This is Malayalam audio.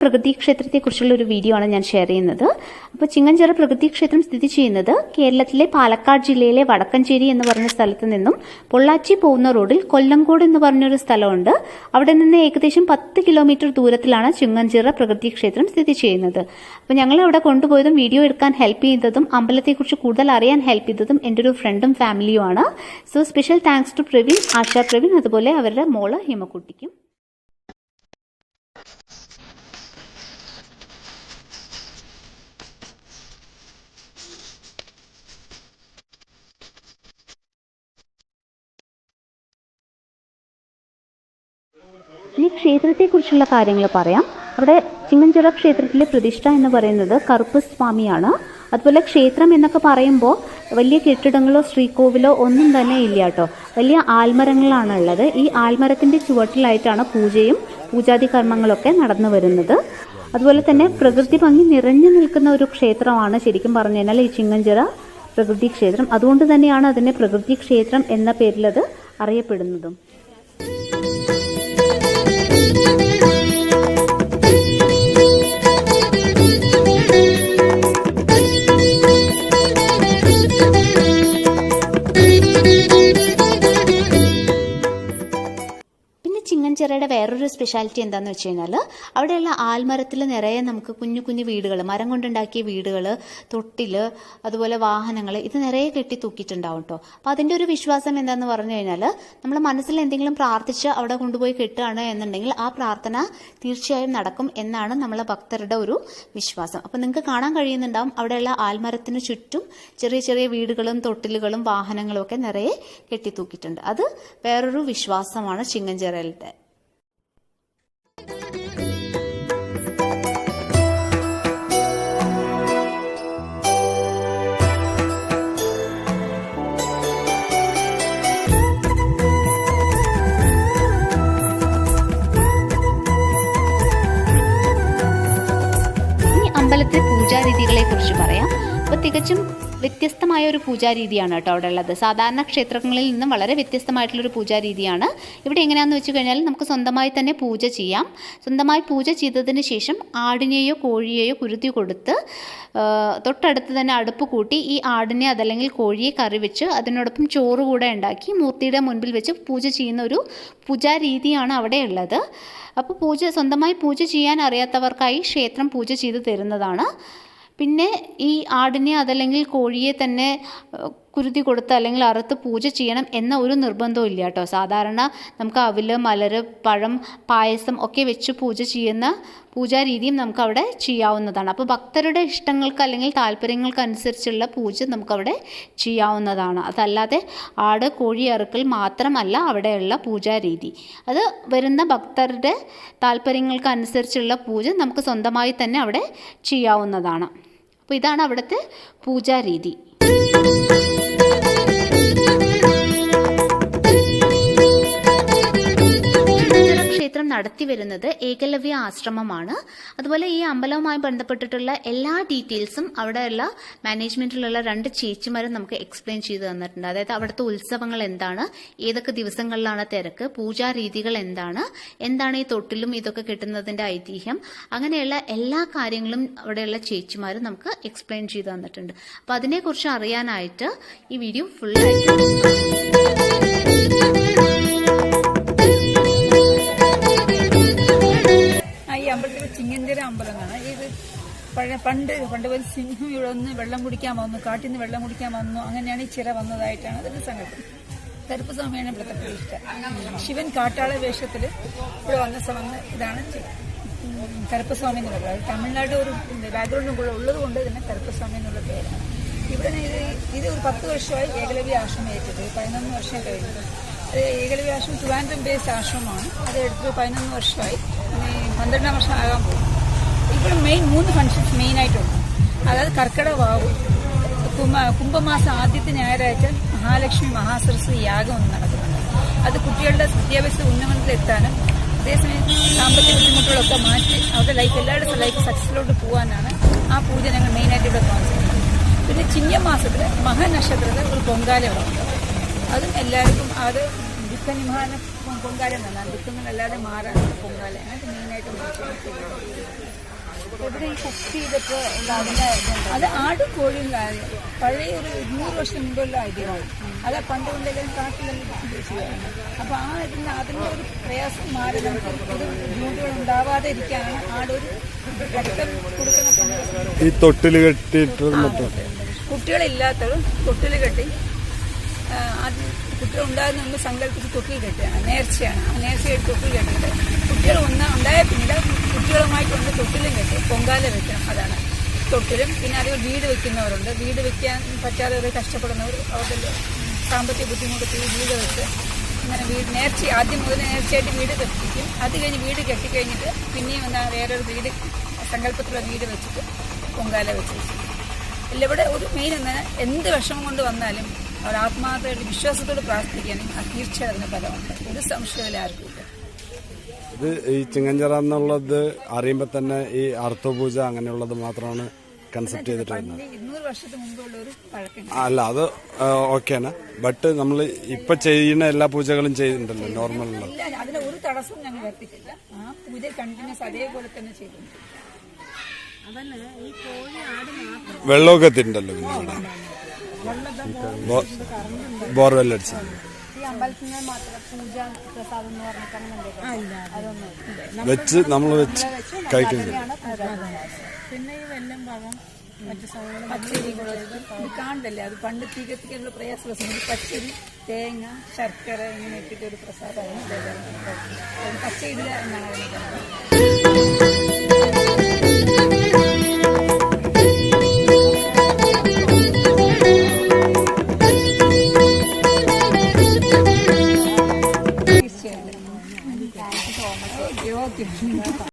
പ്രകൃതി ക്ഷേത്രത്തെക്കുറിച്ചുള്ള ഒരു വീഡിയോ ആണ് ഞാൻ ഷെയർ ചെയ്യുന്നത്. അപ്പോൾ ചിങ്ങഞ്ചിറ പ്രകൃതി ക്ഷേത്രം സ്ഥിതി ചെയ്യുന്നത് കേരളത്തിലെ പാലക്കാട് ജില്ലയിലെ വടക്കഞ്ചേരി എന്ന് പറഞ്ഞ സ്ഥലത്ത് നിന്നും പൊള്ളാച്ചി പോകുന്ന റോഡിൽ കൊല്ലങ്കോട് എന്ന് പറഞ്ഞൊരു സ്ഥലമുണ്ട്. അവിടെ നിന്ന് ഏകദേശം പത്ത് കിലോമീറ്റർ ദൂരത്തിലാണ് ചിങ്ങഞ്ചിറ പ്രകൃതി ക്ഷേത്രം സ്ഥിതി ചെയ്യുന്നത്. അപ്പോൾ ഞങ്ങൾ അവിടെ കൊണ്ടുപോയതും വീഡിയോ എടുക്കാൻ ഹെൽപ്പ് ചെയ്തതും അമ്പലത്തെക്കുറിച്ച് കൂടുതൽ അറിയാൻ ഹെൽപ്പ് ചെയ്തതും എന്റെ ഒരു ഫ്രണ്ടും ഫാമിലിയുമാണ് so special thanks to Praveen Asha Praveen അതുപോലെ അവരുടെ മോൾ ഹിമക്കുട്ടിക്കും. ഇനി ക്ഷേത്രത്തെക്കുറിച്ചുള്ള കാര്യങ്ങൾ പറയാം. അവിടെ ചിങ്ങഞ്ചിറ ക്ഷേത്രത്തിലെ പ്രതിഷ്ഠ എന്ന് പറയുന്നത് കറുപ്പ് സ്വാമിയാണ് അതുപോലെ ക്ഷേത്രം എന്നൊക്കെ പറയുമ്പോൾ വലിയ കെട്ടിടങ്ങളോ ശ്രീകോവിലോ ഒന്നും തന്നെ ഇല്ല കേട്ടോ. വലിയ ആൽമരങ്ങളാണ് ഉള്ളത് ഈ ആൽമരത്തിന്റെ ചുവട്ടിലായിട്ടാണ് പൂജയും പൂജാതി കർമ്മങ്ങളൊക്കെ നടന്നു വരുന്നത്. അതുപോലെ തന്നെ പ്രകൃതി ഭംഗി നിറഞ്ഞു നിൽക്കുന്ന ഒരു ക്ഷേത്രമാണ് ശരിക്കും പറഞ്ഞു കഴിഞ്ഞാൽ ഈ ചിങ്ങഞ്ചിറ പ്രകൃതി ക്ഷേത്രം. അതുകൊണ്ട് തന്നെയാണ് അതിനെ പ്രകൃതി ക്ഷേത്രം എന്ന പേരിലത് അറിയപ്പെടുന്നതും. ചിങ്ങൻചിറയുടെ വേറൊരു സ്പെഷ്യാലിറ്റി എന്താണെന്ന് വെച്ച് കഴിഞ്ഞാൽ അവിടെയുള്ള ആൽമരത്തിൽ നിറയെ നമുക്ക് കുഞ്ഞു കുഞ്ഞു വീടുകൾ മരം കൊണ്ടുണ്ടാക്കിയ വീടുകൾ തൊട്ടിൽ അതുപോലെ വാഹനങ്ങൾ ഇത് നിറയെ കെട്ടി തൂക്കിയിട്ടുണ്ടാവും കേട്ടോ അപ്പോൾ അതിന്റെ ഒരു വിശ്വാസം എന്താണെന്ന് പറഞ്ഞു കഴിഞ്ഞാൽ നമ്മൾ മനസ്സിൽ എന്തെങ്കിലും പ്രാർത്ഥിച്ച് അവിടെ കൊണ്ടുപോയി കെട്ടുകയാണ് എന്നുണ്ടെങ്കിൽ ആ പ്രാർത്ഥന തീർച്ചയായും നടക്കും എന്നാണ് നമ്മളെ ഭക്തരുടെ ഒരു വിശ്വാസം. അപ്പോൾ നിങ്ങൾക്ക് കാണാൻ കഴിയുന്നുണ്ടാവും അവിടെയുള്ള ആൽമരത്തിന് ചുറ്റും ചെറിയ ചെറിയ വീടുകളും തൊട്ടിലുകളും വാഹനങ്ങളും ഒക്കെ നിറയെ കെട്ടി തൂക്കിയിട്ടുണ്ട്. അത് വേറൊരു വിശ്വാസമാണ് ചിങ്ങഞ്ചിറയിലത്തെ അപ്പോൾ തികച്ചും വ്യത്യസ്തമായ ഒരു പൂജാ രീതിയാണ് കേട്ടോ അവിടെ ഉള്ളത്. സാധാരണ ക്ഷേത്രങ്ങളിൽ നിന്നും വളരെ വ്യത്യസ്തമായിട്ടുള്ളൊരു പൂജാരീതിയാണ്. ഇവിടെ എങ്ങനെയാണെന്ന് വെച്ച് കഴിഞ്ഞാൽ നമുക്ക് സ്വന്തമായി തന്നെ പൂജ ചെയ്യാം. സ്വന്തമായി പൂജ ചെയ്തതിന് ശേഷം ആടിനെയോ കോഴിയെയോ കുരുതി കൊടുത്ത് തൊട്ടടുത്ത് തന്നെ അടുപ്പ് കൂട്ടി ഈ ആടിനെ അതല്ലെങ്കിൽ കോഴിയെ കറി വെച്ച് അതിനോടൊപ്പം ചോറ് കൂടെ ഉണ്ടാക്കി മൂർത്തിയുടെ മുൻപിൽ വെച്ച് പൂജ ചെയ്യുന്ന ഒരു പൂജാരീതിയാണ് അവിടെ ഉള്ളത്. അപ്പോൾ പൂജ സ്വന്തമായി പൂജ ചെയ്യാൻ അറിയാത്തവർക്കായി ക്ഷേത്രം പൂജ ചെയ്ത് തരുന്നതാണ്. പിന്നെ ഈ ആടിനെ അതല്ലെങ്കിൽ കോഴിയെ തന്നെ കുരുതി കൊടുത്ത് അല്ലെങ്കിൽ അറുത്ത് പൂജ ചെയ്യണം എന്ന ഒരു നിർബന്ധവും ഇല്ല കേട്ടോ. സാധാരണ നമുക്ക് അവിൽ മലര് പഴം പായസം ഒക്കെ വെച്ച് പൂജ ചെയ്യുന്ന പൂജാരീതിയും നമുക്ക് അവിടെ ചെയ്യാവുന്നതാണ്. അപ്പോൾ ഭക്തരുടെ ഇഷ്ടങ്ങൾക്ക് അല്ലെങ്കിൽ താല്പര്യങ്ങൾക്ക് അനുസരിച്ചുള്ള പൂജ നമുക്കവിടെ ചെയ്യാവുന്നതാണ്. അതല്ലാതെ ആട് കോഴി അറുക്കൽ മാത്രമല്ല അവിടെയുള്ള പൂജാരീതി. അത് വരുന്ന ഭക്തരുടെ താല്പര്യങ്ങൾക്ക് അനുസരിച്ചുള്ള പൂജ നമുക്ക് സ്വന്തമായി തന്നെ അവിടെ ചെയ്യാവുന്നതാണ്. അപ്പോൾ ഇതാണ് അവിടുത്തെ പൂജാരീതി. ക്ഷേത്രം നടത്തി വരുന്നത് ഏകലവ്യ ആശ്രമമാണ്. അതുപോലെ ഈ അമ്പലവുമായി ബന്ധപ്പെട്ടിട്ടുള്ള എല്ലാ ഡീറ്റെയിൽസും അവിടെയുള്ള മാനേജ്മെന്റിലുള്ള രണ്ട് ചേച്ചിമാരും നമുക്ക് എക്സ്പ്ലെയിൻ ചെയ്തു തന്നിട്ടുണ്ട്. അതായത് അവിടുത്തെ ഉത്സവങ്ങൾ എന്താണ് ഏതൊക്കെ ദിവസങ്ങളിലാണ് തിരക്ക് പൂജാരീതികൾ എന്താണ് എന്താണ് ഈ തൊട്ടിലും ഇതൊക്കെ കിട്ടുന്നതിന്റെ ഐതിഹ്യം അങ്ങനെയുള്ള എല്ലാ കാര്യങ്ങളും അവിടെയുള്ള ചേച്ചിമാരും നമുക്ക് എക്സ്പ്ലെയിൻ ചെയ്തു തന്നിട്ടുണ്ട്. അപ്പൊ അതിനെക്കുറിച്ച് അറിയാനായിട്ട് ഈ വീഡിയോ ഫുൾ പഴയ പണ്ട് പണ്ട് ഒരു സിംഹം ഇവിടെ ഒന്ന് വെള്ളം കുടിക്കാൻ വന്നു കാട്ടിൽ നിന്ന് വെള്ളം കുടിക്കാൻ വന്നു അങ്ങനെയാണ് ഈ ചിറ വന്നതായിട്ടാണ് അതൊരു സങ്കല്പം കറുപ്പ് സ്വാമിയാണ് ഇവിടുത്തെ പ്രതിഷ്ഠ. ശിവൻ കാട്ടാള വേഷത്തിൽ ഇവിടെ വന്ന സമന്ന് ഇതാണ് ചി- സ്വാമി എന്ന് പറയുന്നത്. തമിഴ്നാട് ഒരു ബാക്ക്ഗ്രൗണ്ടും കൂടെ ഉള്ളത് കൊണ്ട് ഇതിന് കറുപ്പസ്വാമി എന്നുള്ള പേരാണ്. ഇവിടെ ഇത് ഒരു പത്ത് വർഷമായി ഏകലവ്യ ആശ്രമം ഏറ്റത് പതിനൊന്ന് വർഷം കഴിഞ്ഞു. അത് ഏകലവ്യ ആശ്രമം ട്രിവാൻഡ്രം ബേസ്ഡ് ആശ്രമമാണ്. അത് എടുത്ത് പതിനൊന്ന് വർഷമായി. പന്ത്രണ്ടാം വർഷം ആകാൻ പോകും ഇവിടെ മെയിൻ മൂന്ന് ഫങ്ഷൻസ് മെയിനായിട്ടുണ്ട് അതായത് കർക്കിടക വാവു കുംഭ- കുംഭമാസം ആദ്യത്തെ ഞായറാഴ്ച മഹാലക്ഷ്മി മഹാസരസ്വതി യാഗം ഒന്ന് നടക്കുന്നുണ്ട് അത് കുട്ടികളുടെ വിദ്യാഭ്യാസ ഉന്നമനത്തിലെത്താനും അതേസമയം സാമ്പത്തിക ബുദ്ധിമുട്ടുകളൊക്കെ മാറ്റി അവരുടെ ലൈഫ് എല്ലാവരുടെ ലൈഫ് സക്സസിലോട്ട് പോകാനാണ് ആ പൂജ ഞങ്ങൾ മെയിനായിട്ട് ഇവിടെ കോൺസെപ്റ്റ് പിന്നെ ചിങ്ങമാസത്തിൽ മഹാനക്ഷത്രത്തിൽ ഒരു പൊങ്കാല ഉണ്ട് അതും എല്ലാവർക്കും അത് ദുഃഖനിമാന പൊങ്കാല എന്നാണ് ദുഃഖങ്ങളല്ലാതെ മാറാൻ പൊങ്കാല അങ്ങനത്തെ മെയിനായിട്ട് ഇവിടെ ഈ കുക്ക് ചെയ്തിട്ട് ഉണ്ടാകുന്ന അത് ആടും കോഴിയും കാര്യം. പഴയ ഒരു നൂറ് വർഷം മുമ്പുള്ള ഐഡിയമാണ് അത് പണ്ട് കൊണ്ടെല്ലാം കാട്ടിലെല്ലാം ചെയ്യുകയാണ് അപ്പൊ ആ ഇതിന് അതിന്റെ ഒരു പ്രയാസം മാറി നമുക്ക് ഒരു ബുദ്ധിമുട്ടുകൾ ഉണ്ടാവാതെ ഇരിക്കാനാണ് ആടൊരു രക്തം കൊടുക്കുന്ന ഈ തൊട്ടിൽ കെട്ടിയിട്ട് മറ്റും കുട്ടികളില്ലാത്തവർ തൊട്ടിൽ കെട്ടി അത് കുട്ടികൾ ഉണ്ടാകുന്ന ഒന്ന് സങ്കല്പിച്ച് തൊക്കിൽ കെട്ടുകയാണ്. നേർച്ചയാണ്. ആ നേർച്ചയായിട്ട് തൊക്കിൽ കെട്ടിയിട്ട് കുട്ടികൾ ഒന്ന് ഉണ്ടായ പിന്നീട് കുട്ടികളുമായിട്ട് ഒന്ന് തൊട്ടിലും കെട്ടും പൊങ്കാല വെക്കണം. അതാണ്. തൊട്ടിലും പിന്നെ അതിൽ വീട് വെക്കുന്നവരുണ്ട്. വീട് വെക്കാൻ പറ്റാതെ അവർ കഷ്ടപ്പെടുന്നവർ അവരുടെ സാമ്പത്തിക ബുദ്ധിമുട്ട് വീട് വെച്ച് അങ്ങനെ വീട് നേർച്ച ആദ്യം മുതൽ നേർച്ചയായിട്ട് വീട് കെട്ടിക്കും. അത് കഴിഞ്ഞ് വീട് കെട്ടിക്കഴിഞ്ഞിട്ട് പിന്നെയും എന്താ വേറൊരു വീട് സങ്കല്പത്തിലുള്ള വീട് വെച്ചിട്ട് പൊങ്കാല വെച്ച് അല്ല ഇവിടെ ഒരു മെയിൻ എന്താണ്? എന്ത് വിഷമം കൊണ്ട് വന്നാലും അവർ ആത്മാർത്ഥമായിട്ട് വിശ്വാസത്തോട് പ്രാർത്ഥിക്കുകയാണെങ്കിൽ ആ തീർച്ചയായും അതിന് ഫലമുണ്ട്. ഒരു സംശയമില്ല ആർക്കും ഇല്ല ഇത് ഈ ചിങ്ങഞ്ചിറ എന്നുള്ളത് അറിയുമ്പോൾ തന്നെ ഈ അർത്ഥപൂജ അങ്ങനെയുള്ളത് മാത്രമാണ് കൺസെപ്റ്റ് ഒരു അല്ല അത് ഓക്കെയാണ് ബട്ട് നമ്മൾ ഇപ്പൊ ചെയ്യുന്ന എല്ലാ പൂജകളും ചെയ്യുന്നുണ്ടല്ലോ നോർമൽ അതിന് ഒരു തടസ്സവും ഞങ്ങൾ വർത്തിച്ചില്ല ആ പൂജ കണ്ടിന്യൂസ് അതേപോലെ തന്നെ ചെയ്തിട്ടുണ്ട്. വെള്ളമൊക്കെ തിണ്ടല്ലോ പിന്നെ ഇവിടെ ബോർവെൽ അടിച്ച് വെച്ച് നമ്മൾ വെച്ച് കഴിക്കുന്നത് പിന്നെ ഈ വെല്ലം പഴം കാണണ്ടല്ലേ അത് പണ്ട് തീ കത്തിക്കാനുള്ള പ്രയാസമുള്ള പച്ചരി തേങ്ങ ശർക്കര ഇങ്ങനെ ഇട്ടിട്ട് ഒരു പ്രസാദമാണ് പച്ചയില്ല എന്നാണ് പറയുന്നത് 要点击一。